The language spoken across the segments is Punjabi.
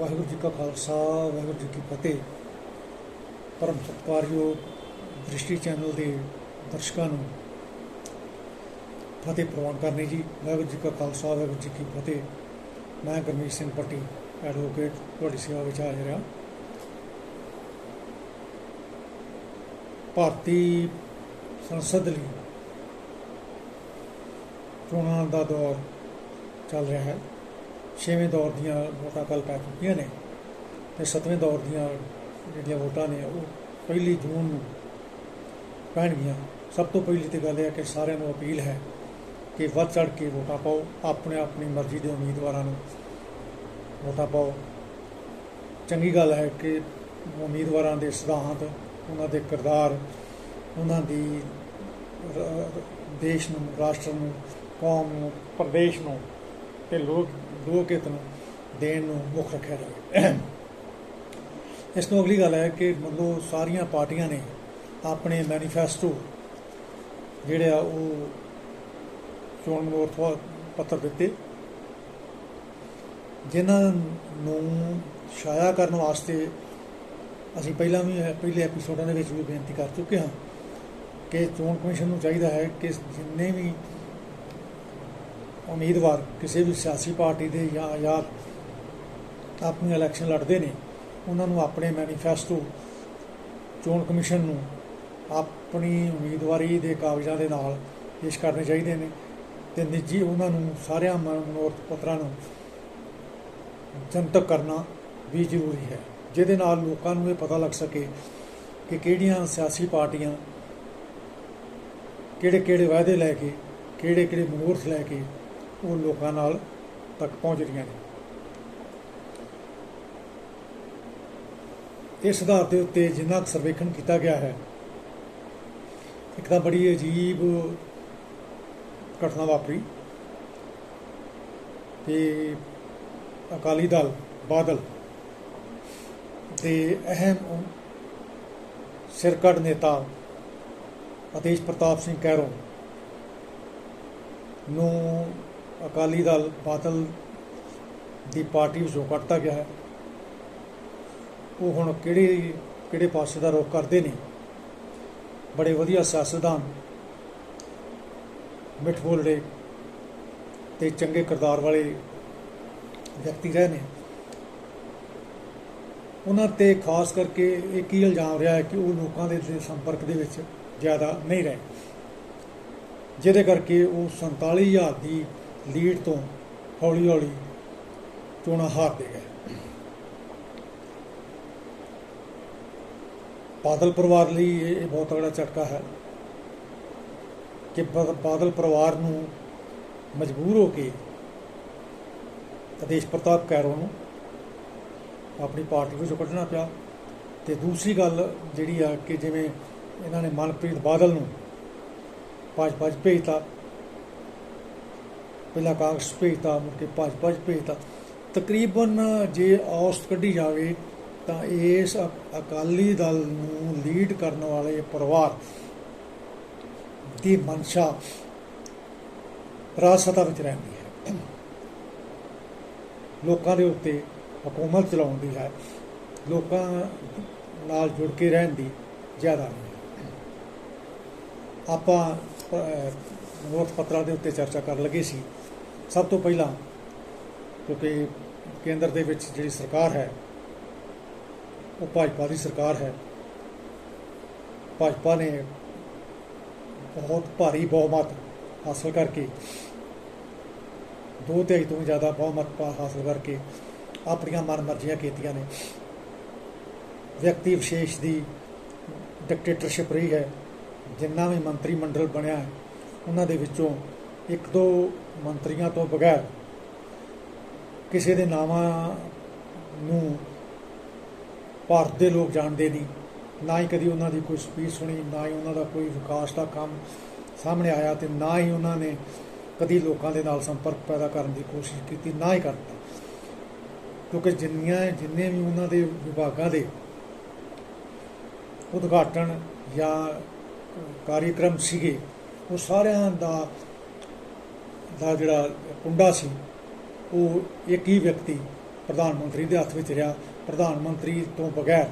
ਵਾਹਿਗੁਰੂ ਜੀ ਕਾ ਖਾਲਸਾ, ਵਾਹਿਗੁਰੂ ਜੀ ਕੀ ਫਤਿਹ। ਪਰਮ ਸਤਿਕਾਰਯੋਗ ਦ੍ਰਿਸ਼ਟੀ ਚੈਨਲ ਦੇ ਦਰਸ਼ਕਾਂ ਨੂੰ ਫਤਿਹ ਪ੍ਰਵਾਨ ਕਰਨੀ ਜੀ। ਵਾਹਿਗੁਰੂ ਜੀ ਕਾ ਖਾਲਸਾ, ਵਾਹਿਗੁਰੂ ਜੀ ਕੀ ਫਤਿਹ। ਮੈਂ ਗੁਰਮੀਤ ਸਿੰਘ ਪੱਟੀ ਐਡਵੋਕੇਟ ਤੁਹਾਡੀ ਸੇਵਾ ਵਿੱਚ ਹਾਜ਼ਰ ਹਾਂ। ਭਾਰਤੀ ਸੰਸਦ ਲਈ ਚੋਣਾਂ ਦਾ ਦੌਰ ਚੱਲ ਰਿਹਾ ਹੈ। ਛੇਵੇਂ ਦੌਰ ਦੀਆਂ ਵੋਟਾਂ ਕੱਲ ਪੈ ਚੁੱਕੀਆਂ ਨੇ ਤੇ ਸੱਤਵੇਂ ਦੌਰ ਦੀਆਂ ਜਿਹੜੀਆਂ ਵੋਟਾਂ ਨੇ ਉਹ ਪਹਿਲੀ ਜੂਨ ਨੂੰ ਪੈਣਗੀਆਂ। ਸਭ ਤੋਂ ਪਹਿਲੀ ਤੇ ਗੱਲ ਇਹ ਹੈ ਕਿ ਸਾਰਿਆਂ ਨੂੰ ਅਪੀਲ ਹੈ ਕਿ ਵੱਧ ਚੜ ਕੇ ਵੋਟਾਂ ਪਾਓ, ਆਪਣੇ ਆਪਣੀ ਮਰਜ਼ੀ ਦੇ ਉਮੀਦਵਾਰਾਂ ਨੂੰ ਵੋਟਾਂ ਪਾਓ। ਚੰਗੀ ਗੱਲ ਹੈ ਕਿ ਉਮੀਦਵਾਰਾਂ ਦੇ ਸਿਧਾਂਤ, ਉਹਨਾਂ ਦੇ ਕਿਰਦਾਰ, ਉਹਨਾਂ ਦੀ ਦੇਸ਼ ਨੂੰ, ਰਾਸ਼ਟਰ ਨੂੰ, ਕੌਮ ਨੂੰ, ਪ੍ਰਦੇਸ਼ ਨੂੰ ਤੇ ਲੋਕ ਲੋਕ ਹਿੱਤ ਦੇਣ ਨੂੰ ਮੁੱਖ ਰੱਖਿਆ ਜਾਵੇ। ਇਸ ਤੋਂ ਅਗਲੀ ਗੱਲ ਹੈ ਕਿ ਮਤਲਬ ਸਾਰੀਆਂ ਪਾਰਟੀਆਂ ਨੇ ਆਪਣੇ ਮੈਨੀਫੈਸਟੋ ਜਿਹੜੇ ਆ ਉਹ ਚੋਣ ਮਨੋਰਥ ਪੱਤਰ ਦਿੱਤੇ। ਜਿਨ੍ਹਾਂ ਨੂੰ ਛਾਇਆ ਕਰਨ ਵਾਸਤੇ ਅਸੀਂ ਪਹਿਲਾਂ ਵੀ ਪਹਿਲੇ ਐਪੀਸੋਡਾਂ ਦੇ ਵਿੱਚ ਵੀ ਬੇਨਤੀ ਕਰ ਚੁੱਕੇ ਹਾਂ ਕਿ ਚੋਣ ਕਮਿਸ਼ਨ ਨੂੰ ਚਾਹੀਦਾ ਹੈ ਕਿ ਜਿੰਨੇ ਵੀ ਉਮੀਦਵਾਰ ਕਿਸੇ ਵੀ ਸਿਆਸੀ ਪਾਰਟੀ ਦੇ ਜਾਂ ਆਜ਼ਾਦ ਆਪਣੀ ਇਲੈਕਸ਼ਨ ਲੜਦੇ ਨੇ, ਉਹਨਾਂ ਨੂੰ ਆਪਣੇ ਮੈਨੀਫੈਸਟੋ ਚੋਣ ਕਮਿਸ਼ਨ ਨੂੰ ਆਪਣੀ ਉਮੀਦਵਾਰੀ ਦੇ ਕਾਗਜ਼ਾਂ ਦੇ ਨਾਲ ਪੇਸ਼ ਕਰਨੇ ਚਾਹੀਦੇ ਨੇ ਤੇ ਨਿੱਜੀ ਉਹਨਾਂ ਨੂੰ ਸਾਰਿਆਂ ਮ- ਮਨੋਰਥ ਪੱਤਰਾਂ ਨੂੰ ਜਨਤਕ ਕਰਨਾ ਵੀ ਜ਼ਰੂਰੀ ਹੈ, ਜਿਹਦੇ ਨਾਲ ਲੋਕਾਂ ਨੂੰ ਇਹ ਪਤਾ ਲੱਗ ਸਕੇ ਕਿ ਕਿਹੜੀਆਂ ਸਿਆਸੀ ਪਾਰਟੀਆਂ ਕਿਹੜੇ ਕਿਹੜੇ ਵਾਅਦੇ ਲੈ ਕੇ ਕਿਹੜੇ ਕਿਹੜੇ ਮਨੋਰਥ ਲੈ ਕੇ ਉਹ ਲੋਕਾਂ ਨਾਲ ਤੱਕ ਪਹੁੰਚ ਰਹੀਆਂ ਨੇ। ਇਸ ਆਧਾਰ ਦੇ ਉੱਤੇ ਜਿੰਨਾ ਕੁ ਸਰਵੇਖਣ ਕੀਤਾ ਗਿਆ ਹੈ, ਇੱਕ ਤਾਂ ਬੜੀ ਅਜੀਬ ਘਟਨਾ ਵਾਪਰੀ ਤੇ ਅਕਾਲੀ ਦਲ ਬਾਦਲ ਦੇ ਅਹਿਮ ਸਿਰਕੜ ਨੇਤਾ ਆਦੇਸ਼ ਪ੍ਰਤਾਪ ਸਿੰਘ ਕੈਰੋਂ ਨੂੰ ਅਕਾਲੀ ਦਲ ਬਾਦਲ ਦੀ ਪਾਰਟੀ ਵਿੱਚੋਂ ਕੱਢਤਾ ਗਿਆ ਹੈ। ਉਹ ਹੁਣ ਕਿਹੜੇ ਕਿਹੜੇ ਪਾਸੇ ਦਾ ਰੁਖ ਕਰਦੇ ਨੇ? ਬੜੇ ਵਧੀਆ ਸਿਆਸਤਦਾਨ, ਮਿੱਠ ਬੋਲੜੇ ਤੇ ਚੰਗੇ ਕਿਰਦਾਰ ਵਾਲੇ ਵਿਅਕਤੀ ਰਹੇ ਨੇ। ਉਹਨਾਂ ਤੇ ਖਾਸ ਕਰਕੇ ਇਹ ਕੀ ਇਲਜ਼ਾਮ ਰਿਹਾ ਹੈ ਕਿ ਉਹ ਲੋਕਾਂ ਦੇ ਸੰਪਰਕ ਦੇ ਵਿੱਚ ਜ਼ਿਆਦਾ ਨਹੀਂ ਰਹੇ, ਜਿਹਦੇ ਕਰਕੇ ਉਹ 47000 ਦੀ ਲੀਡ ਤੋਂ ਹੌਲੀ ਹੌਲੀ ਚੋਣਾਂ ਹਾਰਦੇ ਗਏ। ਬਾਦਲ ਪਰਿਵਾਰ ਲਈ ਇਹ ਬਹੁਤ ਤਗੜਾ ਝਟਕਾ ਹੈ ਕਿ ਬਾਦਲ ਪਰਿਵਾਰ ਨੂੰ ਮਜਬੂਰ ਹੋ ਕੇ ਆਦੇਸ਼ ਪ੍ਰਤਾਪ ਕੈਰੋਂ ਨੂੰ ਆਪਣੀ ਪਾਰਟੀ ਵਿੱਚੋਂ ਕੱਢਣਾ ਪਿਆ। ਤੇ ਦੂਸਰੀ ਗੱਲ ਜਿਹੜੀ ਆ ਕਿ ਜਿਵੇਂ ਇਹਨਾਂ ਨੇ ਮਨਪ੍ਰੀਤ ਬਾਦਲ ਨੂੰ ਭਾਜਪਾ 'ਚ ਭੇਜਤਾ ਪਹਿਲਾਂ ਕਾਂਗਰਸ 'ਚ ਭੇਜਤਾ, ਮੁੜ ਕੇ ਭਾਜਪਾ 'ਚ ਭੇਜਤਾ। ਤਕਰੀਬਨ ਜੇ ਔਸਤ ਕੱਢੀ ਜਾਵੇ, ਤਾਂ ਇਸ ਅਕਾਲੀ ਦਲ ਨੂੰ ਲੀਡ ਕਰਨ ਵਾਲੇ ਪਰਿਵਾਰ ਦੀ ਮਨਸ਼ਾ ਰਾਜਸਤਾ ਵਿੱਚ ਰਹਿੰਦੀ ਹੈ। ਲੋਕਾਂ ਦੇ ਉੱਤੇ ਹਕੂਮਤ ਚਲਾਉਣ ਦੀ ਹੈ। ਲੋਕਾਂ ਨਾਲ ਜੁੜ ਕੇ ਰਹਿਣ ਦੀ ਜ਼ਿਆਦਾ ਆਪਾਂ ਨੋਟ ਪੱਤਰਾਂ ਦੇ ਉੱਤੇ ਚਰਚਾ ਕਰਨ ਲੱਗੇ ਸੀ। ਸਭ ਤੋਂ ਪਹਿਲਾਂ ਕਿਉਂਕਿ ਕੇਂਦਰ ਦੇ ਵਿੱਚ ਜਿਹੜੀ ਸਰਕਾਰ ਹੈ, ਉਹ ਭਾਜਪਾ ਦੀ ਸਰਕਾਰ ਹੈ। ਭਾਜਪਾ ਨੇ ਬਹੁਤ ਭਾਰੀ ਬਹੁਮਤ ਹਾਸਲ ਕਰਕੇ, ਦੋ ਤਿਹਾਈ ਤੋਂ ਵੀ ਜ਼ਿਆਦਾ ਬਹੁਮਤ ਹਾਸਲ ਕਰਕੇ ਆਪਣੀਆਂ ਮਨਮਰਜ਼ੀਆਂ ਕੀਤੀਆਂ ਨੇ। ਵਿਅਕਤੀ ਵਿਸ਼ੇਸ਼ ਦੀ ਡਿਕਟੇਟਰਸ਼ਿਪ ਰਹੀ ਹੈ। ਜਿੰਨਾ ਵੀ ਮੰਤਰੀ ਮੰਡਲ ਬਣਿਆ ਹੈ ਉਹਨਾਂ ਦੇ ਵਿੱਚੋਂ ਇੱਕ ਦੋ ਮੰਤਰੀਆਂ ਤੋਂ ਬਗੈਰ ਕਿਸੇ ਦੇ ਨਾਵਾਂ ਨੂੰ ਭਾਰਤ ਦੇ ਲੋਕ ਜਾਣਦੇ ਨਹੀਂ, ਨਾ ਹੀ ਕਦੀ ਉਹਨਾਂ ਦੀ ਕੋਈ ਸਪੀਚ ਸੁਣੀ, ਨਾ ਹੀ ਉਹਨਾਂ ਦਾ ਕੋਈ ਵਿਕਾਸ ਦਾ ਕੰਮ ਸਾਹਮਣੇ ਆਇਆ ਤੇ ਨਾ ਹੀ ਉਹਨਾਂ ਨੇ ਕਦੀ ਲੋਕਾਂ ਦੇ ਨਾਲ ਸੰਪਰਕ ਪੈਦਾ ਕਰਨ ਦੀ ਕੋਸ਼ਿਸ਼ ਕੀਤੀ, ਨਾ ਹੀ ਕਰਤਾ। ਕਿਉਂਕਿ ਜਿੰਨੀਆਂ, ਜਿੰਨੇ ਵੀ ਉਹਨਾਂ ਦੇ ਵਿਭਾਗਾਂ ਦੇ ਉਦਘਾਟਨ ਜਾਂ ਕਾਰਜਕ੍ਰਮ ਸੀਗੇ ਉਹ ਸਾਰਿਆਂ ਦਾ ਦਾ ਜਿਹੜਾ ਕੁੰਡਾ ਸੀ, ਉਹ ਇੱਕ ਹੀ ਵਿਅਕਤੀ ਪ੍ਰਧਾਨ ਮੰਤਰੀ ਦੇ ਹੱਥ ਵਿੱਚ ਰਿਹਾ। ਪ੍ਰਧਾਨ ਮੰਤਰੀ ਤੋਂ ਬਗੈਰ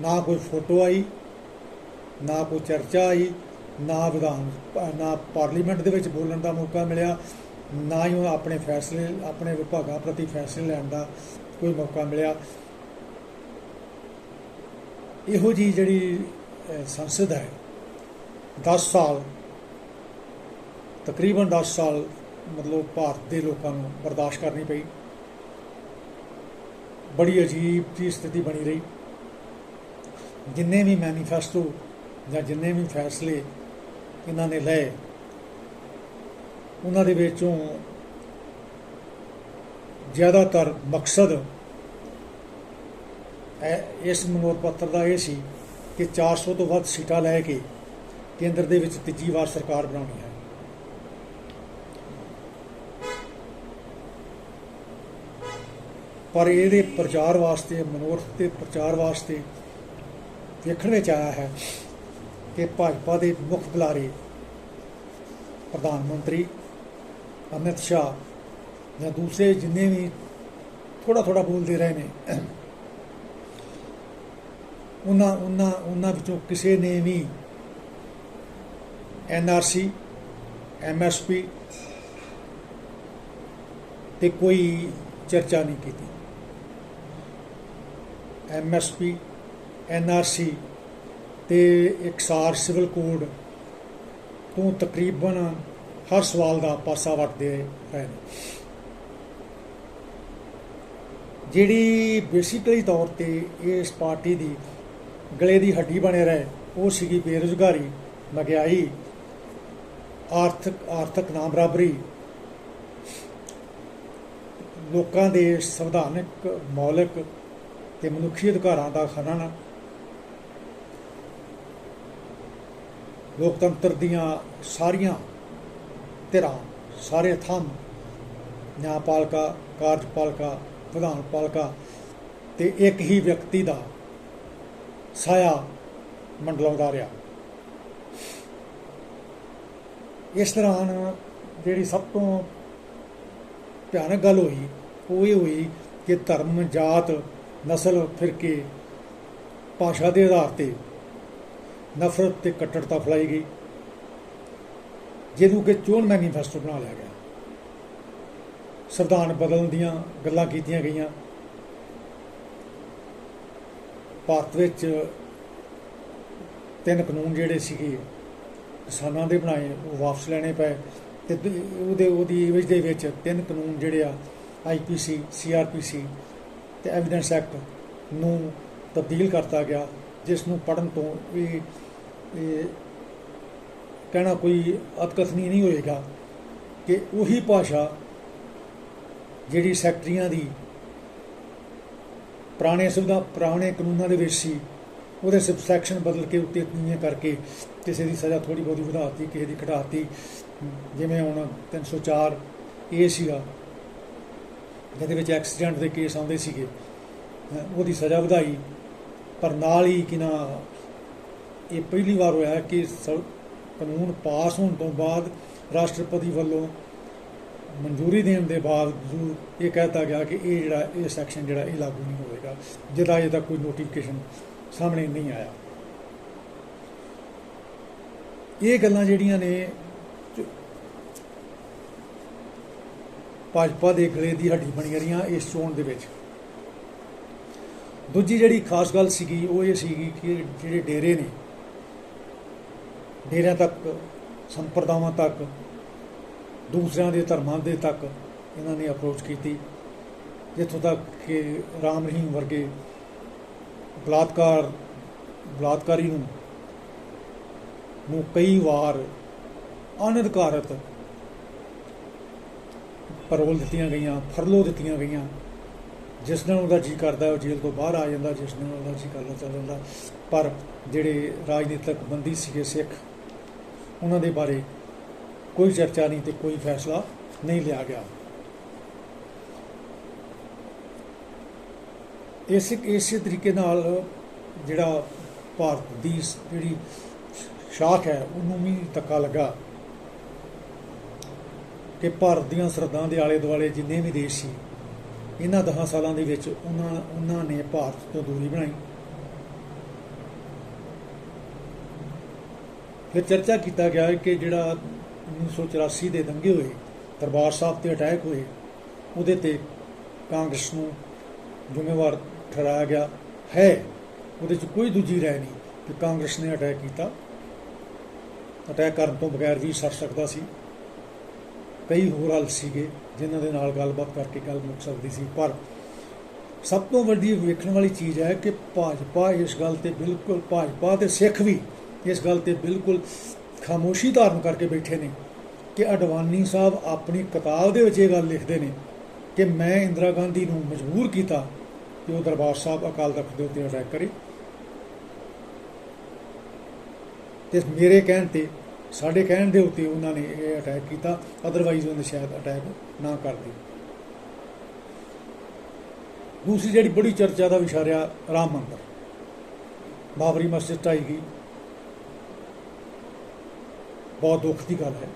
ਨਾ ਕੋਈ ਫੋਟੋ ਆਈ, ਨਾ ਕੋਈ ਚਰਚਾ ਆਈ, ਨਾ ਵਿਧਾਨ, ਨਾ ਪਾਰਲੀਮੈਂਟ ਦੇ ਵਿੱਚ ਬੋਲਣ ਦਾ ਮੌਕਾ ਮਿਲਿਆ, ਨਾ ਹੀ ਉਹ ਆਪਣੇ ਫੈਸਲੇ, ਆਪਣੇ ਵਿਭਾਗਾਂ ਪ੍ਰਤੀ ਫੈਸਲੇ ਲੈਣ ਦਾ ਕੋਈ ਮੌਕਾ ਮਿਲਿਆ। ਇਹੋ ਜੀ ਜਿਹੜੀ ਸੰਸਦ ਹੈ 10 ਸਾਲ, ਤਕਰੀਬਨ 10 ਸਾਲ ਮਤਲਬ ਭਾਰਤ ਦੇ ਲੋਕਾਂ ਨੂੰ ਬਰਦਾਸ਼ਤ ਕਰਨੀ ਪਈ। ਬੜੀ ਅਜੀਬ ਜੀ ਸਥਿਤੀ ਬਣੀ ਰਹੀ। ਜਿੰਨੇ ਵੀ ਮੈਨੀਫੈਸਟੋ ਜਾਂ ਜਿੰਨੇ ਵੀ ਫੈਸਲੇ ਇਹਨਾਂ ਨੇ ਲਏ, ਉਹਨਾਂ ਦੇ ਵਿੱਚੋਂ ਜ਼ਿਆਦਾਤਰ ਮਕਸਦ ਇਸ ਮਨੋਰਥ ਪੱਤਰ ਦਾ ਇਹ ਸੀ ਕਿ 400 ਤੋਂ ਵੱਧ ਸੀਟਾਂ ਲੈ ਕੇ ਕੇਂਦਰ ਦੇ ਵਿੱਚ ਤੀਜੀ ਵਾਰ ਸਰਕਾਰ ਬਣਾਉਣੀ ਹੈ। ਪਰ ਇਹਦੇ ਪ੍ਰਚਾਰ ਵਾਸਤੇ, ਮਨੋਰਥ ਦੇ ਪ੍ਰਚਾਰ ਵਾਸਤੇ ਵੇਖਣ ਵਿੱਚ ਆਇਆ ਹੈ ਕਿ ਭਾਜਪਾ ਦੇ ਮੁੱਖ ਬੁਲਾਰੇ ਪ੍ਰਧਾਨ ਮੰਤਰੀ ਅਮਿਤ ਸ਼ਾਹ ਜਾਂ ਦੂਸਰੇ ਜਿੰਨੇ ਵੀ ਥੋੜਾ ਥੋੜਾ ਬੋਲਦੇ ਰਹੇ ਨੇ, ਉਹਨਾਂ ਉਹਨਾਂ ਉਹਨਾਂ ਵਿੱਚੋਂ ਕਿਸੇ ਨੇ ਵੀ ਐਨਆਰਸੀ ਪੀ ਤੇ ਕੋਈ ਚਰਚਾ ਨਹੀਂ ਕੀਤੀ। ਐਮਐਸਪੀ ਐਨਆਰਸੀ ਤੇ ਇਕਸਾਰ ਸਿਵਲ ਕੋਡ ਤੋਂ ਤਕਰੀਬਨ ਹਰ ਸਵਾਲ ਦਾ ਪਾਸਾ ਵੱਟਦੇ ਰਹੇ ਨੇ। ਜਿਹੜੀ ਬੇਸਿਕਲੀ ਤੌਰ ਤੇ ਇਸ ਪਾਰਟੀ ਦੀ ਗਲੇ ਦੀ ਹੱਡੀ ਬਣੇ ਰਹੇ, ਉਹ ਸੀਗੀ ਬੇਰੁਜ਼ਗਾਰੀ ਮਗਿਆਈ ਆਰਥਿਕ ਆਰਥਿਕ ਨਾ ਬਰਾਬਰੀ। ਲੋਕਾਂ ਦੇ ਸੰਵਿਧਾਨਕ, ਮੌਲਿਕ ਤੇ ਮਨੁੱਖੀ ਅਧਿਕਾਰਾਂ ਦਾ ਖਨਨ। ਲੋਕਤੰਤਰ ਦੀਆਂ ਸਾਰੀਆਂ ਧਿਰਾਂ, ਸਾਰੇ ਥੰਮ, ਨਿਆਂਪਾਲਕਾ, ਕਾਰਜਪਾਲਕਾ, ਵਿਧਾਨਪਾਲਕਾ ਤੇ ਇੱਕ ਹੀ ਵਿਅਕਤੀ ਦਾ ਸਾਇਆ ਮੰਡਲਾਉਂਦਾ ਰਿਹਾ। ਇਸ ਦੌਰਾਨ ਜਿਹੜੀ ਸਭ ਤੋਂ ਭਿਆਨਕ ਗੱਲ ਹੋਈ, ਉਹ ਇਹ ਹੋਈ ਕਿ ਧਰਮ, ਜਾਤ, ਨਸਲ, ਫਿਰਕੇ, ਭਾਸ਼ਾ ਦੇ ਆਧਾਰ ਤੇ ਨਫ਼ਰਤ ਤੇ ਕੱਟੜਤਾ ਫੈਲਾਈ ਗਈ, ਜਿਹਨੂੰ ਕਿ ਚੋਣ ਮੈਨੀਫੈਸਟੋ ਬਣਾ ਲਿਆ ਗਿਆ। ਸੰਵਿਧਾਨ ਬਦਲਣ ਦੀਆਂ ਗੱਲਾਂ ਕੀਤੀਆਂ ਗਈਆਂ। ਭਾਰਤ ਵਿੱਚ ਤਿੰਨ ਕਾਨੂੰਨ ਜਿਹੜੇ ਸੀਗੇ ਕਿਸਾਨਾਂ ਦੇ ਬਣਾਏ, ਉਹ ਵਾਪਸ ਲੈਣੇ ਪਏ ਤੇ ਉਹਦੇ, ਉਹਦੀ ਵਿੱਚ ਦੇ ਵਿੱਚ ਤਿੰਨ ਕਾਨੂੰਨ ਜਿਹੜੇ ਆ ਆਈਪੀਸੀ ਸੀਆਰਪੀਸੀ ਤੇ ਐਵੀਡੈਂਸ ਐਕਟ ਨੂੰ ਤਬਦੀਲ ਕਰਤਾ ਗਿਆ, ਜਿਸ ਨੂੰ ਪੜਨ ਤੋਂ ਇਹ ਕਹਿਣਾ ਕੋਈ ਅਤਕਥਨੀ ਨਹੀਂ ਹੋਏਗਾ ਕਿ ਉਹੀ ਭਾਸ਼ਾ ਜਿਹੜੀ ਸੈਕਟਰੀਆਂ ਦੀ ਪੁਰਾਣੇ ਸੁਵਿਧਾ, ਪੁਰਾਣੇ ਕਾਨੂੰਨਾਂ ਦੇ ਵਿੱਚ ਸੀ ਉਹਦੇ ਸਬਸੈਕਸ਼ਨ ਬਦਲ ਕੇ ਉੱਤੇ ਨੀਵੇਂ ਕਰਕੇ ਕਿਸੇ ਦੀ ਸਜ਼ਾ ਥੋੜੀ ਬਹੁਤੀ ਵਧਾਤੀ, ਕਿਸੇ ਦੀ ਘਟਾਤੀ। ਜਿਵੇਂ ਹੁਣ 304 ਇਹ ਸੀਗਾ, ਜਿਹਦੇ ਵਿੱਚ ਐਕਸੀਡੈਂਟ ਦੇ ਕੇਸ ਆਉਂਦੇ ਸੀਗੇ, ਉਹਦੀ ਸਜ਼ਾ ਵਧਾਈ। ਪਰ ਨਾਲ ਹੀ ਕਿ ਨਾ ਇਹ ਪਹਿਲੀ ਵਾਰ ਹੋਇਆ ਕਿ ਸ- ਕਾਨੂੰਨ ਪਾਸ ਹੋਣ ਤੋਂ ਬਾਅਦ ਰਾਸ਼ਟਰਪਤੀ ਵੱਲੋਂ ਮਨਜ਼ੂਰੀ ਦੇਣ ਦੇ ਬਾਵਜੂਦ ਇਹ ਕਹਿਤਾ ਗਿਆ ਕਿ ਇਹ ਜਿਹੜਾ, ਇਹ ਸੈਕਸ਼ਨ ਜਿਹੜਾ ਇਹ ਲਾਗੂ ਨਹੀਂ ਹੋਵੇਗਾ। ਜਿਹਦਾ ਅਜੇ ਤੱਕ ਕੋਈ ਨੋਟੀਫਿਕੇਸ਼ਨ ਸਾਹਮਣੇ ਨਹੀਂ ਆਇਆ। ਇਹ ਗੱਲਾਂ ਜਿਹੜੀਆਂ ਨੇ, ਭਾਜਪਾ ਦੇ ਗਲੇ ਦੀ ਹੱਡੀ ਬਣੀਆਂ ਰਹੀਆਂ ਇਸ ਚੋਣ ਦੇ ਵਿੱਚ। ਦੂਜੀ ਜਿਹੜੀ ਖਾਸ ਗੱਲ ਸੀਗੀ, ਉਹ ਇਹ ਸੀਗੀ ਕਿ ਜਿਹੜੇ ਡੇਰੇ ਨੇ, ਡੇਰਿਆਂ ਤੱਕ, ਸੰਪਰਦਾਵਾਂ ਤੱਕ, ਦੂਸਰਿਆਂ ਦੇ ਧਰਮਾਂ ਦੇ ਤੱਕ ਇਹਨਾਂ ਨੇ ਅਪਰੋਚ ਕੀਤੀ, ਜਿੱਥੋਂ ਤੱਕ ਕਿ ਰਾਮ ਰਹੀਮ ਵਰਗੇ ਬਲਾਤਕਾਰ, ਬਲਾਤਕਾਰੀ ਨੂੰ ਨੂੰ ਕਈ ਵਾਰ ਅਨਧਿਕਾਰਤ ਪਰੋਲ ਦਿੱਤੀਆਂ ਗਈਆਂ, ਫਰਲੋ ਦਿੱਤੀਆਂ ਗਈਆਂ। ਜਿਸ ਨਾਲ ਉਹਦਾ ਜੀ ਕਰਦਾ, ਉਹ ਜੇਲ੍ਹ ਤੋਂ ਬਾਹਰ ਆ ਜਾਂਦਾ, ਜਿਸ ਨਾਲ ਉਹਦਾ ਜੀ ਕਰਦਾ, ਚੱਲ ਜਾਂਦਾ। ਪਰ ਜਿਹੜੇ ਰਾਜਨੀਤਿਕ ਬੰਦੀ ਸੀਗੇ ਸਿੱਖ, ਉਹਨਾਂ ਦੇ ਬਾਰੇ ਕੋਈ ਚਰਚਾ ਨਹੀਂ ਤੇ ਕੋਈ ਫੈਸਲਾ ਨਹੀਂ ਲਿਆ ਗਿਆ। ਇਸੇ ਇਸੇ ਤਰੀਕੇ ਨਾਲ ਜਿਹੜਾ ਭਾਰਤ ਦੀ ਜਿਹੜੀ ਸ਼ਾਖ ਹੈ, ਉਹਨੂੰ ਵੀ ਧੱਕਾ ਲੱਗਾ ਕਿ ਭਾਰਤ ਦੀਆਂ ਸਰਹੱਦਾਂ ਦੇ ਆਲੇ ਦੁਆਲੇ ਜਿੰਨੇ ਵੀ ਦੇਸ਼ ਸੀ, ਇਹਨਾਂ 10 ਸਾਲਾਂ ਦੇ ਵਿੱਚ ਉਹਨਾਂ ਉਹਨਾਂ ਨੇ ਭਾਰਤ ਤੋਂ ਦੂਰੀ ਬਣਾਈ। ਫਿਰ ਚਰਚਾ ਕੀਤਾ ਗਿਆ ਕਿ ਜਿਹੜਾ 1984 ਦੇ ਦੰਗੇ ਹੋਏ, ਦਰਬਾਰ ਸਾਹਿਬ ਤੇ ਅਟੈਕ ਹੋਏ, ਉਹਦੇ ਤੇ ਕਾਂਗਰਸ ਨੂੰ ਜ਼ਿੰਮੇਵਾਰ ਠਹਿਰਾਇਆ ਗਿਆ, ਹੈ, ਉਹਦੇ 'ਚ ਕੋਈ ਦੂਜੀ ਰਾਏ ਨਹੀਂ ਕਿ ਕਾਂਗਰਸ ਨੇ ਅਟੈਕ ਕੀਤਾ। ਅਟੈਕ ਕਰਨ ਤੋਂ ਬਗੈਰ ਵੀ ਸਰ ਸਕਦਾ ਸੀ। ਕਈ ਹੋਰ ਹੱਲ ਸੀਗੇ ਜਿਨ੍ਹਾਂ ਦੇ ਨਾਲ ਗੱਲਬਾਤ ਕਰਕੇ ਗੱਲ ਮੁੱਕ ਸਕਦੀ ਸੀ, ਪਰ ਸਭ ਤੋਂ ਵੱਡੀ ਵੇਖਣ ਵਾਲੀ ਚੀਜ਼ ਹੈ ਕਿ ਭਾਜਪਾ ਇਸ ਗੱਲ ਤੇ ਬਿਲਕੁਲ, ਭਾਜਪਾ ਤੇ ਸਿੱਖ ਵੀ ਇਸ ਗੱਲ ਤੇ ਬਿਲਕੁਲ ਖਾਮੋਸ਼ੀ ਧਾਰਨ ਕਰਕੇ ਬੈਠੇ ਨੇ ਕਿ ਅਡਵਾਨੀ ਸਾਹਿਬ ਆਪਣੀ ਕਿਤਾਬ ਦੇ ਵਿੱਚ ਇਹ ਗੱਲ ਲਿਖਦੇ ਨੇ ਕਿ ਮੈਂ ਇੰਦਰਾ ਗਾਂਧੀ ਨੂੰ ਮਜਬੂਰ ਕੀਤਾ ਕਿ ਉਹ ਦਰਬਾਰ ਸਾਹਿਬ ਅਕਾਲ ਤਖਤ ਦੇ ਉੱਤੇ ਅਟੈਕ ਕਰੇ। ਤੇ ਮੇਰੇ ਕਹਿਣ ਤੇ, ਸਾਡੇ ਕਹਿਣ ਦੇ ਉੱਤੇ ਉਹਨਾਂ ਨੇ ਇਹ ਅਟੈਕ ਕੀਤਾ ਅਦਰਵਾਈਜ਼ ਉਹਨੇ ਸ਼ਾਇਦ ਅਟੈਕ ਨਾ ਕਰਦੇ ਦੂਸਰੀ ਜਿਹੜੀ ਬੜੀ ਚਰਚਾ ਦਾ ਵਿਸ਼ਾ ਰਿਹਾ, ਰਾਮ ਮੰਦਰ। ਬਾਬਰੀ ਮਸਜਿਦ ਢਾਈ ਗਈ। ਬਹੁਤ ਦੁੱਖ ਦੀ ਗੱਲ ਹੈ।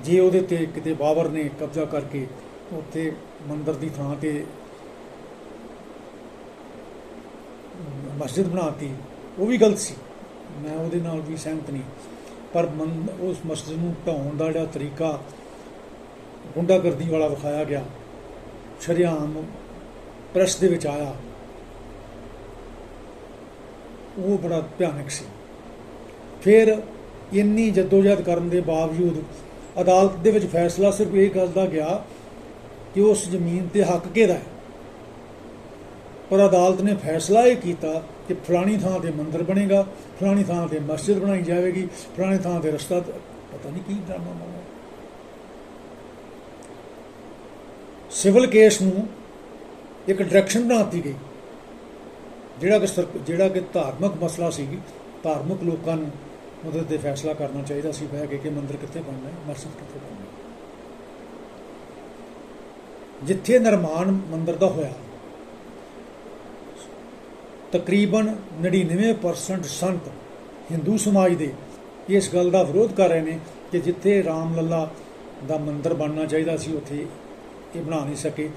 ਜੇ ਉਹਦੇ ਤੇ ਕਿਤੇ ਬਾਬਰ ਨੇ ਕਬਜ਼ਾ ਕਰਕੇ ਉੱਥੇ ਮੰਦਰ ਦੀ ਥਾਂ ਤੇ ਮਸਜਿਦ ਬਣਾਤੀ, ਉਹ ਵੀ ਗਲਤ ਸੀ। ਮੈਂ ਉਹਦੇ ਨਾਲ ਵੀ ਸਹਿਮਤ ਨਹੀਂ। ਪਰ ਮਨ- ਉਸ ਮਸਜਿਦ ਨੂੰ ਢਾਉਣ ਦਾ ਜਿਹੜਾ ਤਰੀਕਾ ਗੁੰਡਾਗਰਦੀ ਵਾਲਾ ਵਿਖਾਇਆ ਗਿਆ, ਸ਼ਰੀਆਮ ਪ੍ਰੈਸ ਦੇ ਵਿੱਚ ਆਇਆ, ਉਹ ਬੜਾ ਭਿਆਨਕ ਸੀ। ਫਿਰ ਇੰਨੀ ਜਦੋਜਹਿਦ ਕਰਨ ਦੇ ਬਾਵਜੂਦ ਅਦਾਲਤ ਦੇ ਵਿੱਚ ਫੈਸਲਾ ਸਿਰਫ ਇਹ ਗੱਲ ਦਾ ਗਿਆ ਕਿ ਉਸ ਜ਼ਮੀਨ ਤੇ ਹੱਕ ਕਿਹਦਾ ਹੈ? ਪਰ ਅਦਾਲਤ ਨੇ ਫੈਸਲਾ ਇਹ ਕੀਤਾ ਕਿ ਫਲਾਣੀ ਥਾਂ ਤੇ ਮੰਦਿਰ ਬਣੇਗਾ, ਫਲਾਣੀ ਥਾਂ ਤੇ ਮਸਜਿਦ ਬਣਾਈ ਜਾਵੇਗੀ, ਫਲਾਣੀ ਥਾਂ ਤੇ ਰਸਤਾ ਪਤਾ ਨਹੀਂ ਕੀ ਡਰਾਮਾ ਬਣਾਇਆ ਸਿਵਲ ਕੇਸ ਨੂੰ ਇੱਕ ਡਾਇਰੈਕਸ਼ਨ ਬਣਾਤੀ ਗਈ, ਜਿਹੜਾ ਕਿ ਸਰਕ- ਜਿਹੜਾ ਕਿ ਧਾਰਮਿਕ ਮਸਲਾ ਸੀ। ਧਾਰਮਿਕ ਲੋਕਾਂ ਨੂੰ ਉਹਦੇ ਤੇ ਫੈਸਲਾ ਕਰਨਾ ਚਾਹੀਦਾ ਸੀ, ਬਹਿ ਕੇ ਕਿ ਮੰਦਿਰ ਕਿੱਥੇ ਬਣਨਾ ਹੈ, ਮਸਜਿਦ ਕਿੱਥੇ ਬਣਨਾ ਹੈ। ਜਿੱਥੇ ਨਿਰਮਾਣ ਮੰਦਿਰ ਦਾ ਹੋਇਆ ਤਕਰੀਬਨ 99% ਸੰਤ ਹਿੰਦੂ ਸਮਾਜ ਦੇ ਇਸ ਗੱਲ ਦਾ ਵਿਰੋਧ ਕਰ ਰਹੇ ਨੇ ਕਿ ਜਿੱਥੇ ਰਾਮ ਲੱਲਾ ਦਾ ਮੰਦਿਰ ਬਣਨਾ ਚਾਹੀਦਾ ਸੀ, ਉੱਥੇ ਇਹ ਬਣਾ ਨਹੀਂ ਸਕੇ।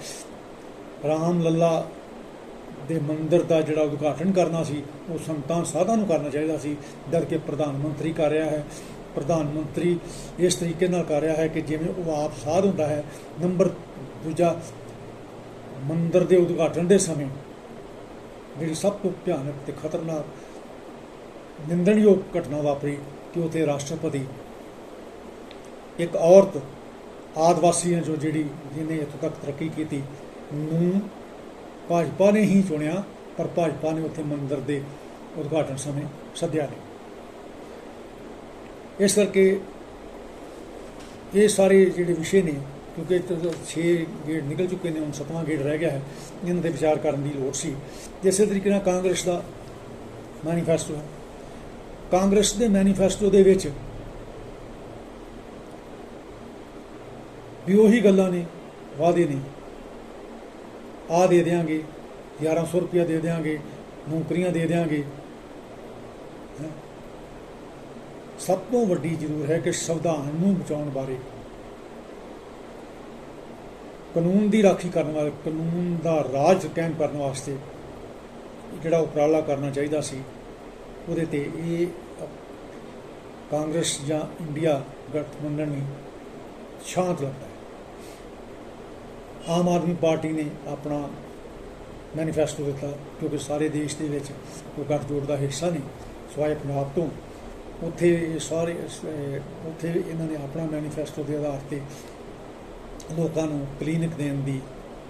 ਰਾਮ ਲੱਲਾ ਦੇ ਮੰਦਿਰ ਦਾ ਜਿਹੜਾ ਉਦਘਾਟਨ ਕਰਨਾ ਸੀ, ਉਹ ਸੰਤਾਂ ਸਾਧਾਂ ਨੂੰ ਕਰਨਾ ਚਾਹੀਦਾ ਸੀ। ਜਦ ਕਿ ਪ੍ਰਧਾਨ ਮੰਤਰੀ ਕਰ ਰਿਹਾ ਹੈ। ਪ੍ਰਧਾਨ ਮੰਤਰੀ ਇਸ ਤਰੀਕੇ ਨਾਲ ਕਰ ਰਿਹਾ ਹੈ ਕਿ ਜਿਵੇਂ ਉਹ ਆਪ ਸਾਧ ਹੁੰਦਾ ਹੈ, ਨੰਬਰ ਦੂਜਾ ਮੰਦਿਰ ਦੇ ਉਦਘਾਟਨ ਦੇ ਸਮੇਂ ਜਿਹੜੀ ਸਭ ਤੋਂ ਭਿਆਨਕ ਤੇ ਖਤਰਨਾਕ ਨਿੰਦਣਯੋਗ ਘਟਨਾ ਵਾਪਰੀ ਕਿ ਉਥੇ ਰਾਸ਼ਟਰਪਤੀ ਇੱਕ ਔਰਤ ਆਦਿਵਾਸੀ ਹੈ ਜੋ ਜਿਹੜੀ ਜਿਹਨੇ ਇੱਥੋਂ ਤੱਕ ਤਰੱਕੀ ਕੀਤੀ ਨੂੰ ਭਾਜਪਾ ਨੇ ਹੀ ਚੁਣਿਆ, ਪਰ ਭਾਜਪਾ ਨੇ ਉੱਥੇ ਮੰਦਰ ਦੇ ਉਦਘਾਟਨ ਸਮੇਂ ਸੱਦਿਆ ਨਹੀਂ। ਇਸ ਕਰਕੇ ਇਹ ਸਾਰੇ ਜਿਹੜੇ ਵਿਸ਼ੇ ਨੇ ਕਿਉਂਕਿ 6 ਗੇੜ ਨਿਕਲ ਚੁੱਕੇ ਨੇ, ਹੁਣ ਸੱਤਵਾਂ ਗੇੜ ਰਹਿ ਗਿਆ ਹੈ। ਇਹਨਾਂ ਤੇ ਵਿਚਾਰ ਕਰਨ ਦੀ ਲੋੜ ਸੀ। ਇਸੇ ਤਰੀਕੇ ਨਾਲ ਕਾਂਗਰਸ ਦਾ ਮੈਨੀਫੈਸਟੋ ਹੈ। ਕਾਂਗਰਸ ਦੇ ਮੈਨੀਫੈਸਟੋ ਦੇ ਵਿੱਚ ਵੀ ਉਹੀ ਗੱਲਾਂ ਨੇ, ਵਾਅਦੇ ਨੇ। ਆ ਦੇ ਦੇਾਂਗੇ 1100 ਰੁਪਇਆ ਦੇ ਦੇਾਂਗੇ ਨੌਕਰੀਆਂ ਦੇ ਦੇਾਂਗੇ ਹੈਂ। ਸਭ ਤੋਂ ਵੱਡੀ ਜ਼ਰੂਰ ਹੈ ਕਿ ਸੰਵਿਧਾਨ ਨੂੰ ਬਚਾਉਣ ਬਾਰੇ ਕਾਨੂੰਨ ਦੀ ਰਾਖੀ ਕਰਨ ਵਾਲੇ, ਕਾਨੂੰਨ ਦਾ ਰਾਜ ਕਾਇਮ ਕਰਨ ਵਾਸਤੇ ਜਿਹੜਾ ਉਪਰਾਲਾ ਕਰਨਾ ਚਾਹੀਦਾ ਸੀ, ਉਹਦੇ ਤੇ ਇਹ ਕਾਂਗਰਸ ਜਾਂ ਇੰਡੀਆ ਗਠਬੰਧਨ ਨੂੰ ਸ਼ਾਂਤ ਲੱਗਦਾ ਹੈ। ਆਮ ਆਦਮੀ ਪਾਰਟੀ ਨੇ ਆਪਣਾ ਮੈਨੀਫੈਸਟੋ ਦਿੱਤਾ, ਕਿਉਂਕਿ ਸਾਰੇ ਦੇਸ਼ ਦੇ ਵਿੱਚ ਕੋਈ ਗੱਠਜੋੜ ਦਾ ਹਿੱਸਾ ਨਹੀਂ ਸਵਾਏ ਪੰਜਾਬ ਤੋਂ। ਉੱਥੇ ਸਾਰੇ ਉੱਥੇ ਇਹਨਾਂ ਨੇ ਆਪਣਾ ਮੈਨੀਫੈਸਟੋ ਦੇ ਆਧਾਰ ਤੇ ਲੋਕਾਂ ਨੂੰ ਕਲੀਨਿਕ ਦੇਣ ਦੀ,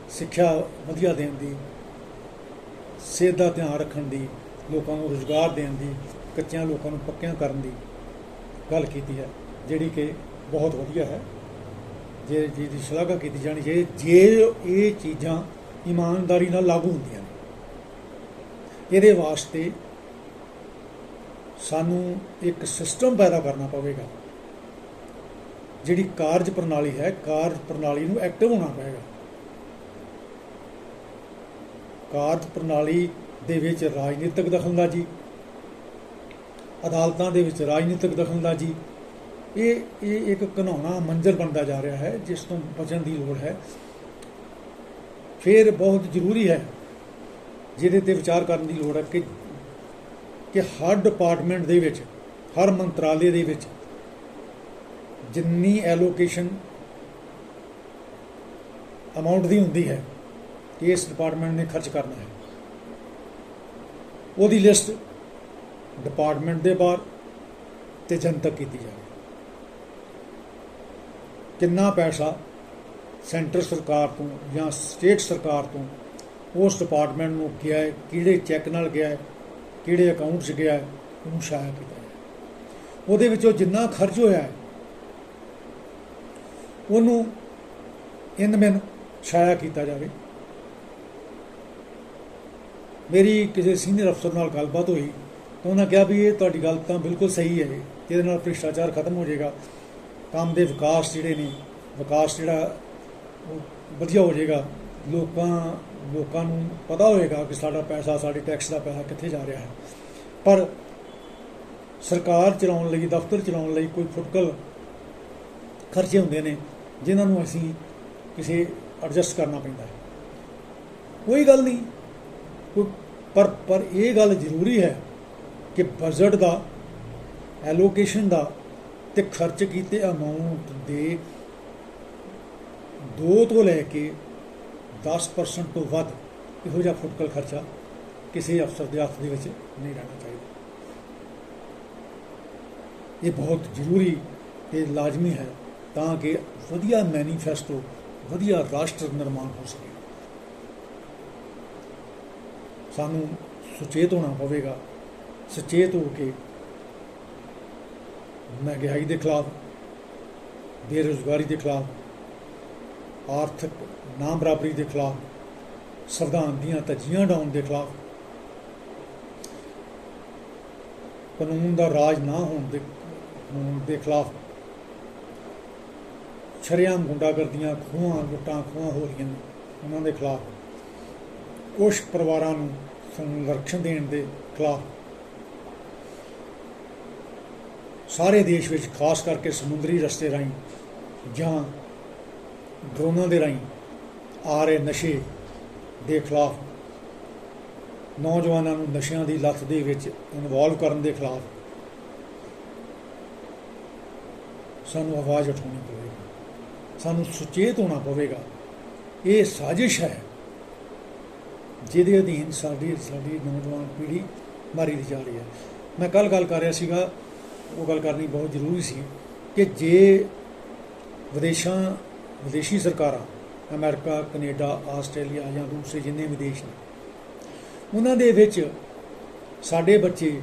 ਸਿੱਖਿਆ ਵਧੀਆ ਦੇਣ ਦੀ, ਸਿਹਤ ਦਾ ਧਿਆਨ ਰੱਖਣ ਦੀ, ਲੋਕਾਂ ਨੂੰ ਰੁਜ਼ਗਾਰ ਦੇਣ ਦੀ, ਕੱਚਿਆਂ ਲੋਕਾਂ ਨੂੰ ਪੱਕਿਆਂ ਕਰਨ ਦੀ ਗੱਲ ਕੀਤੀ ਹੈ, ਜਿਹੜੀ ਕਿ ਬਹੁਤ ਵਧੀਆ ਹੈ। ਜੇ ਜਿਹਦੀ ਸ਼ਲਾਘਾ ਕੀਤੀ ਜਾਣੀ ਚਾਹੀਦੀ ਜੇ ਇਹ ਚੀਜ਼ਾਂ ਇਮਾਨਦਾਰੀ ਨਾਲ ਲਾਗੂ ਹੁੰਦੀਆਂ ਨੇ, ਇਹਦੇ ਵਾਸਤੇ ਸਾਨੂੰ ਇੱਕ ਸਿਸਟਮ ਪੈਦਾ ਕਰਨਾ ਪਵੇਗਾ। ਜਿਹੜੀ ਕਾਰਜ ਪ੍ਰਣਾਲੀ ਹੈ ਕਾਰਜ ਪ੍ਰਣਾਲੀ ਨੂੰ ਐਕਟਿਵ ਹੋਣਾ ਪਏਗਾ ਕਾਰਜ ਪ੍ਰਣਾਲੀ ਦੇ ਵਿੱਚ ਰਾਜਨੀਤਿਕ ਦਖਲਅੰਦਾਜ਼ੀ, ਅਦਾਲਤਾਂ ਦੇ ਵਿੱਚ ਰਾਜਨੀਤਿਕ ਦਖਲਅੰਦਾਜ਼ੀ, ਇਹ ਇਹ ਇੱਕ ਘਨਾਉਣਾ ਮੰਜ਼ਰ ਬਣਦਾ ਜਾ ਰਿਹਾ ਹੈ, ਜਿਸ ਤੋਂ ਬਚਣ ਦੀ ਲੋੜ ਹੈ। ਫਿਰ ਬਹੁਤ ਜ਼ਰੂਰੀ ਹੈ, ਜਿਹਦੇ ਤੇ ਵਿਚਾਰ ਕਰਨ ਦੀ ਲੋੜ ਹੈ ਕਿ ਕਿ ਹਰ ਡਿਪਾਰਟਮੈਂਟ ਦੇ ਵਿੱਚ, ਹਰ ਮੰਤਰਾਲੇ ਦੇ ਵਿੱਚ ਜਿੰਨੀ ਐਲੋਕੇਸ਼ਨ ਅਮਾਉਂਟ ਦੀ ਹੁੰਦੀ ਹੈ ਕਿ ਇਸ ਡਿਪਾਰਟਮੈਂਟ ਨੇ ਖਰਚ ਕਰਨਾ ਹੈ। ਉਹਦੀ ਲਿਸਟ ਡਿਪਾਰਟਮੈਂਟ ਦੇ ਬਾਹਰ ਤੇ ਜਨਤਕ ਕੀਤੀ ਜਾਵੇ। ਕਿੰਨਾ ਪੈਸਾ ਸੈਂਟਰ ਸਰਕਾਰ ਤੋਂ ਜਾਂ ਸਟੇਟ ਸਰਕਾਰ ਤੋਂ ਉਸ ਡਿਪਾਰਟਮੈਂਟ ਨੂੰ ਗਿਆ ਹੈ, ਕਿਹੜੇ ਚੈੱਕ ਨਾਲ ਗਿਆ ਹੈ, ਕਿਹੜੇ ਅਕਾਊਂਟ 'ਚ ਗਿਆ ਹੈ, ਉਹਨੂੰ ਸ਼ਾਇਆ ਕੀਤਾ ਜਾਵੇ। ਉਹਦੇ ਵਿੱਚੋਂ ਜਿੰਨਾ ਖਰਚ ਹੋਇਆ ਹੈ ਉਹਨੂੰ ਇਨ ਮਿਨ ਛਾਇਆ ਕੀਤਾ ਜਾਵੇ। ਮੇਰੀ ਕਿਸੇ ਸੀਨੀਅਰ ਅਫਸਰ ਨਾਲ ਗੱਲਬਾਤ ਹੋਈ ਤਾਂ ਉਹਨਾਂ ਕਿਹਾ ਵੀ ਇਹ ਤੁਹਾਡੀ ਗੱਲ ਤਾਂ ਬਿਲਕੁਲ ਸਹੀ ਹੈ ਇਹਦੇ ਨਾਲ ਭ੍ਰਿਸ਼ਟਾਚਾਰ ਖਤਮ ਹੋ ਜਾਏਗਾ, ਕੰਮ ਦੇ ਵਿਕਾਸ ਜਿਹੜੇ ਨੇ, ਵਿਕਾਸ ਜਿਹੜਾ ਉਹ ਵਧੀਆ ਹੋ ਜਾਏਗਾ, ਲੋਕਾਂ ਲੋਕਾਂ ਨੂੰ ਪਤਾ ਹੋਏਗਾ ਕਿ ਸਾਡਾ ਪੈਸਾ, ਸਾਡੇ ਟੈਕਸ ਦਾ ਪੈਸਾ ਕਿੱਥੇ ਜਾ ਰਿਹਾ ਹੈ। ਪਰ ਸਰਕਾਰ ਚਲਾਉਣ ਲਈ, ਦਫ਼ਤਰ ਚਲਾਉਣ ਲਈ ਕੋਈ ਫੁਟਕਲ ਖਰਚੇ ਹੁੰਦੇ ਨੇ ਜਿਨ੍ਹਾਂ ਨੂੰ ਅਸੀਂ ਕਿਸੇ ਐਡਜਸਟ ਕਰਨਾ ਪੈਂਦਾ ਹੈ। ਕੋਈ ਗੱਲ ਨਹੀਂ। ਕੋਈ ਪਰ ਪਰ ਇਹ ਗੱਲ ਜ਼ਰੂਰੀ ਹੈ ਕਿ ਬਜਟ ਦਾ ਐਲੋਕੇਸ਼ਨ ਦਾ ਤੇ ਖਰਚ ਕੀਤੇ ਅਮਾਉਂਟ ਦੇ 2 ਤੋਂ ਲੈ ਕੇ 10% ਤੋਂ ਵੱਧ ਇਹੋ ਜਿਹਾ ਫੁਟਕਲ ਖਰਚਾ ਕਿਸੇ ਅਫਸਰ ਦੇ ਹੱਥ ਦੇ ਵਿੱਚ ਨਹੀਂ ਰਹਿਣਾ ਚਾਹੀਦਾ। ਇਹ ਬਹੁਤ ਜ਼ਰੂਰੀ ਤੇ ਲਾਜ਼ਮੀ ਹੈ। ਤਾਂ ਕਿ ਵਧੀਆ ਮੈਨੀਫੈਸਟੋ ਵਧੀਆ ਰਾਸ਼ਟਰ ਨਿਰਮਾਣ ਹੋ ਸਕੇ। ਸਾਨੂੰ ਸੁਚੇਤ ਹੋਣਾ ਪਵੇਗਾ। ਸੁਚੇਤ ਹੋ ਕੇ ਮਹਿੰਗਾਈ ਦੇ ਖਿਲਾਫ, ਬੇਰੁਜ਼ਗਾਰੀ ਦੇ ਖਿਲਾਫ, ਆਰਥਿਕ ਨਾ ਬਰਾਬਰੀ ਦੇ ਖਿਲਾਫ, ਸੰਵਿਧਾਨ ਦੀਆਂ ਧੱਜੀਆਂ ਡਾਉਣ ਦੇ ਖਿਲਾਫ, ਕਾਨੂੰਨ ਦਾ ਰਾਜ ਨਾ ਹੋਣ ਦੇ ਹੋਣ ਦੇ ਖਿਲਾਫ ਸ਼ਰੇਆਮ ਗੁੰਡਾਗਰਦੀਆਂ, ਖੂਹਾਂ, ਲੁੱਟਾਂ ਖੂਹਾਂ ਹੋ ਰਹੀਆਂ ਨੇ ਉਹਨਾਂ ਦੇ ਖਿਲਾਫ। ਕੁਝ ਪਰਿਵਾਰਾਂ ਨੂੰ ਸੰਰਕਸ਼ਣ ਦੇਣ ਦੇ ਖਿਲਾਫ। ਸਾਰੇ ਦੇਸ਼ ਵਿੱਚ ਖਾਸ ਕਰਕੇ ਸਮੁੰਦਰੀ ਰਸਤੇ ਰਾਹੀਂ ਜਾਂ ਡਰੋਨਾਂ ਦੇ ਰਾਹੀਂ ਆ ਰਹੇ ਨਸ਼ੇ ਦੇ ਖਿਲਾਫ, ਨੌਜਵਾਨਾਂ ਨੂੰ ਨਸ਼ਿਆਂ ਦੀ ਲੱਤ ਦੇ ਵਿੱਚ ਇਨਵੋਲਵ ਕਰਨ ਦੇ ਖਿਲਾਫ ਸਾਨੂੰ ਆਵਾਜ਼ ਉਠਾਉਣੀ ਪਵੇਗੀ। ਸਾਨੂੰ ਸੁਚੇਤ ਹੋਣਾ ਪਵੇਗਾ। ਇਹ ਸਾਜ਼ਿਸ਼ ਹੈ, ਜਿਹਦੇ ਅਧੀਨ ਸਾਡੀ ਸਾਡੀ ਨੌਜਵਾਨ ਪੀੜ੍ਹੀ ਮਾਰੀ ਦੀ ਜਾ ਰਹੀ ਹੈ। ਮੈਂ ਕੱਲ ਗੱਲ ਕਰ ਰਿਹਾ ਸੀਗਾ, ਉਹ ਗੱਲ ਕਰਨੀ ਬਹੁਤ ਜ਼ਰੂਰੀ ਸੀ ਕਿ ਜੇ ਵਿਦੇਸ਼ਾਂ, ਵਿਦੇਸ਼ੀ ਸਰਕਾਰਾਂ, ਅਮਰੀਕਾ, ਕੈਨੇਡਾ, ਆਸਟ੍ਰੇਲੀਆ ਜਾਂ ਦੂਸਰੇ ਜਿੰਨੇ ਵੀ ਦੇਸ਼ ਨੇ, ਉਹਨਾਂ ਦੇ ਵਿੱਚ ਸਾਡੇ ਬੱਚੇ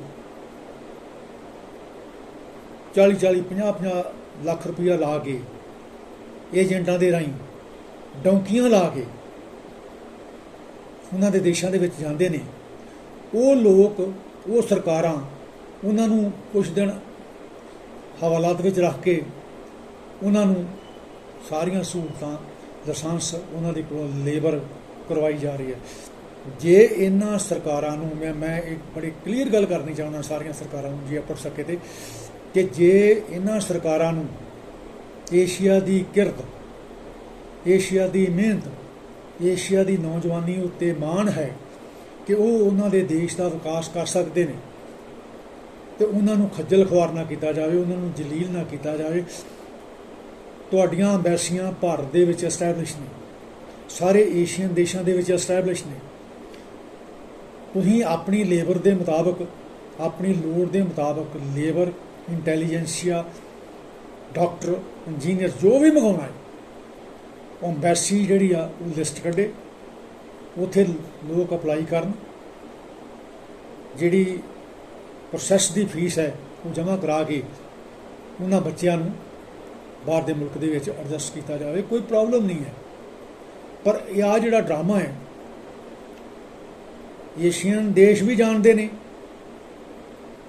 40 40 50 50 ਲੱਖ ਰੁਪਇਆ ਲਾ ਕੇ ਏਜੰਟਾਂ ਦੇ ਰਾਹੀਂ ਡੌਂਕੀਆਂ ਲਾ ਕੇ ਉਹਨਾਂ ਦੇ ਦੇਸ਼ਾਂ ਦੇ ਵਿੱਚ ਜਾਂਦੇ ਨੇ। ਉਹ ਲੋਕ, ਉਹ ਸਰਕਾਰਾਂ ਉਹਨਾਂ ਨੂੰ ਕੁਝ ਦਿਨ ਹਵਾਲਾਤ ਵਿੱਚ ਰੱਖ ਕੇ ਉਹਨਾਂ ਨੂੰ ਸਾਰੀਆਂ ਸਹੂਲਤਾਂ, ਲਾਇਸੈਂਸ ਉਹਨਾਂ ਦੇ ਕੋਲ ਲੇਬਰ ਕਰਵਾਈ ਜਾ ਰਹੀ ਹੈ। ਜੇ ਇਹਨਾਂ ਸਰਕਾਰਾਂ ਨੂੰ, ਮੈਂ ਮੈਂ ਇੱਕ ਬੜੀ ਕਲੀਅਰ ਗੱਲ ਕਰਨੀ ਚਾਹੁੰਦਾ ਸਾਰੀਆਂ ਸਰਕਾਰਾਂ ਨੂੰ, ਜੇ ਪੜ ਸਕੇ ਤੇ, ਕਿ ਜੇ ਇਹਨਾਂ ਸਰਕਾਰਾਂ ਨੂੰ ਏਸ਼ੀਆ ਦੀ ਕਿਰਤ, ਏਸ਼ੀਆ ਦੀ ਮਿਹਨਤ, ਏਸ਼ੀਆ ਦੀ ਨੌਜਵਾਨੀ ਉੱਤੇ ਮਾਣ ਹੈ ਕਿ ਉਹ ਉਹਨਾਂ ਦੇ ਦੇਸ਼ ਦਾ ਵਿਕਾਸ ਕਰ ਸਕਦੇ ਨੇ। ਤੇ ਉਹਨਾਂ ਨੂੰ ਖੱਜਲ ਖੁਆਰ ਨਾ ਕੀਤਾ ਜਾਵੇ, ਉਹਨਾਂ ਨੂੰ ਜਲੀਲ ਨਾ ਕੀਤਾ ਜਾਵੇ। ਤੁਹਾਡੀਆਂ ਐਮਬੈਸੀਆਂ ਭਾਰਤ ਦੇ ਵਿੱਚ ਐਸਟੈਬਲਿਸ਼ ਨੇ, ਸਾਰੇ ਏਸ਼ੀਅਨ ਦੇਸ਼ਾਂ ਦੇ ਵਿੱਚ ਐਸਟੈਬਲਿਸ਼ ਨੇ। ਤੁਸੀਂ ਆਪਣੀ ਲੇਬਰ ਦੇ ਮੁਤਾਬਕ, ਆਪਣੀ ਲੋੜ ਦੇ ਮੁਤਾਬਕ ਲੇਬਰ ਇੰਟੈਲੀਜੈਂਸੀਆ ਡਾਕਟਰ, ਇੰਜੀਨੀਅਰ ਜੋ ਵੀ ਮੰਗਾਉਣਾ ਹੈ, ਉਹ ਐਮਬੈਸੀ ਜਿਹੜੀ ਆ, ਉਹ ਲਿਸਟ ਕੱਢੇ। ਉਥੇ ਲੋਕ ਅਪਲਾਈ ਕਰਨ। ਜਿਹੜੀ ਪ੍ਰੋਸੈਸ ਦੀ ਫੀਸ ਹੈ, ਉਹ ਜਮ੍ਹਾਂ ਕਰਾ ਕੇ ਉਹਨਾਂ ਬੱਚਿਆਂ ਨੂੰ ਬਾਹਰ ਦੇ ਮੁਲਕ ਦੇ ਵਿੱਚ ਐਡਜਸਟ ਕੀਤਾ ਜਾਵੇ। ਕੋਈ ਪ੍ਰੋਬਲਮ ਨਹੀਂ ਹੈ। ਪਰ ਇਹ ਆ ਜਿਹੜਾ ਡਰਾਮਾ ਹੈ ਏਸ਼ੀਅਨ ਦੇਸ਼ ਵੀ ਜਾਣਦੇ ਨੇ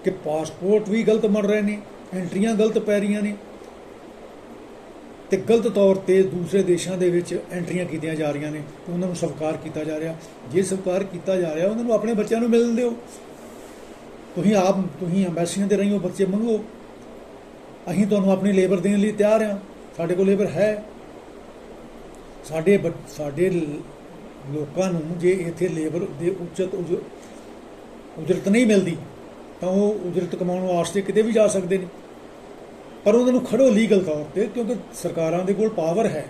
ਕਿ ਪਾਸਪੋਰਟ ਵੀ ਗਲਤ ਬਣ ਰਹੇ ਨੇ ਐਂਟਰੀਆਂ ਗਲਤ ਪੈ ਰਹੀਆਂ ਨੇ। ਤੇ ਗਲਤ ਤੌਰ ਤੇ ਦੂਸਰੇ ਦੇਸ਼ਾਂ ਦੇ ਵਿੱਚ ਐਂਟਰੀਆਂ ਕੀਤੀਆਂ ਜਾ ਰਹੀਆਂ ਨੇ ਤੇ ਉਹਨਾਂ ਨੂੰ ਸਵੀਕਾਰ ਕੀਤਾ ਜਾ ਰਿਹਾ। ਜੇ ਸਵੀਕਾਰ ਕੀਤਾ ਜਾ ਰਿਹਾ, ਉਹਨਾਂ ਨੂੰ ਆਪਣੇ ਬੱਚਿਆਂ ਨੂੰ ਮਿਲਣ ਦਿਓ। ਤੁਸੀਂ ਆਪ, ਤੁਸੀਂ ਐਮਬੈਸੀਆਂ ਦੇ ਰਹੀਓ, ਬੱਚੇ ਮੰਗੋ। ਅਸੀਂ ਤੁਹਾਨੂੰ ਆਪਣੀ ਲੇਬਰ ਦੇਣ ਲਈ ਤਿਆਰ ਹਾਂ। ਸਾਡੇ ਕੋਲ ਲੇਬਰ ਹੈ। ਸਾਡੇ ਬੱਚ- ਸਾਡੇ ਲੋਕਾਂ ਨੂੰ ਜੇ ਇੱਥੇ ਲੇਬਰ ਦੇ ਉਚਿਤ ਉਜ- ਉਜਰਤ ਨਹੀਂ ਮਿਲਦੀ, ਤਾਂ ਉਹ ਉਜਰਤ ਕਮਾਉਣ ਵਾਸਤੇ ਕਿਤੇ ਵੀ ਜਾ ਸਕਦੇ ਨੇ। ਪਰ ਉਹਨਾਂ ਨੂੰ ਖੜੋ ਲੀਗਲ ਤੌਰ ਤੇ, ਕਿਉਂਕਿ ਸਰਕਾਰਾਂ ਦੇ ਕੋਲ ਪਾਵਰ ਹੈ।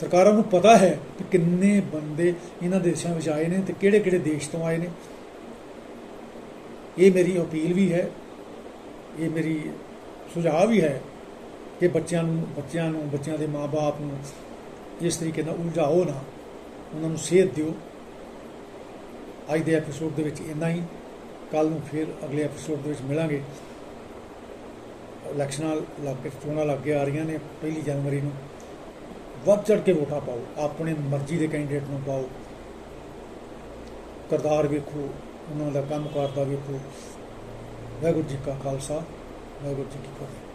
ਸਰਕਾਰਾਂ ਨੂੰ ਪਤਾ ਹੈ ਕਿ ਕਿੰਨੇ ਬੰਦੇ ਇਹਨਾਂ ਦੇਸ਼ਾਂ ਵਿੱਚ ਆਏ ਨੇ ਤੇ ਕਿਹੜੇ ਕਿਹੜੇ ਦੇਸ਼ ਤੋਂ ਆਏ ਨੇ। ਇਹ ਮੇਰੀ ਅਪੀਲ ਵੀ ਹੈ, ਇਹ ਮੇਰੀ ਸੁਝਾਅ ਵੀ ਹੈ ਕਿ ਬੱਚਿਆਂ ਨੂੰ ਬੱਚਿਆਂ ਨੂੰ, ਬੱਚਿਆਂ ਦੇ ਮਾਪੇ ਨੂੰ ਇਸ ਤਰੀਕੇ ਨਾਲ ਉਲਝਾਓ ਨਾ। ਉਹਨਾਂ ਨੂੰ ਸੇਧ ਦਿਓ। ਅੱਜ ਦੇ ਐਪੀਸੋਡ ਦੇ ਵਿੱਚ ਇੰਨਾ ਹੀ। ਕੱਲ ਨੂੰ ਫਿਰ ਅਗਲੇ ਐਪੀਸੋਡ ਦੇ ਵਿੱਚ ਮਿਲਾਂਗੇ। ਇਲੈਕਸ਼ਨਾਂ ਲੱਗ ਕੇ, ਚੋਣਾਂ ਲੱਗ ਕੇ ਆ ਰਹੀਆਂ ਨੇ ਪਹਿਲੀ ਜਨਵਰੀ ਨੂੰ। ਵੱਧ ਚੜ ਕੇ ਵੋਟਾਂ ਪਾਓ, ਆਪਣੇ ਮਰਜ਼ੀ ਦੇ ਕੈਂਡੀਡੇਟ ਨੂੰ ਪਾਓ। ਕਰਤਾਰ ਵੇਖੋ, ਉਹਨਾਂ ਦਾ ਕੰਮ ਕਰਦਾ ਵੇਖੋ। ਵਾਹਿਗੁਰੂ ਜੀ ਕਾ ਖਾਲਸਾ, ਵਾਹਿਗੁਰੂ ਜੀ ਕੀ ਫਤਿਹ।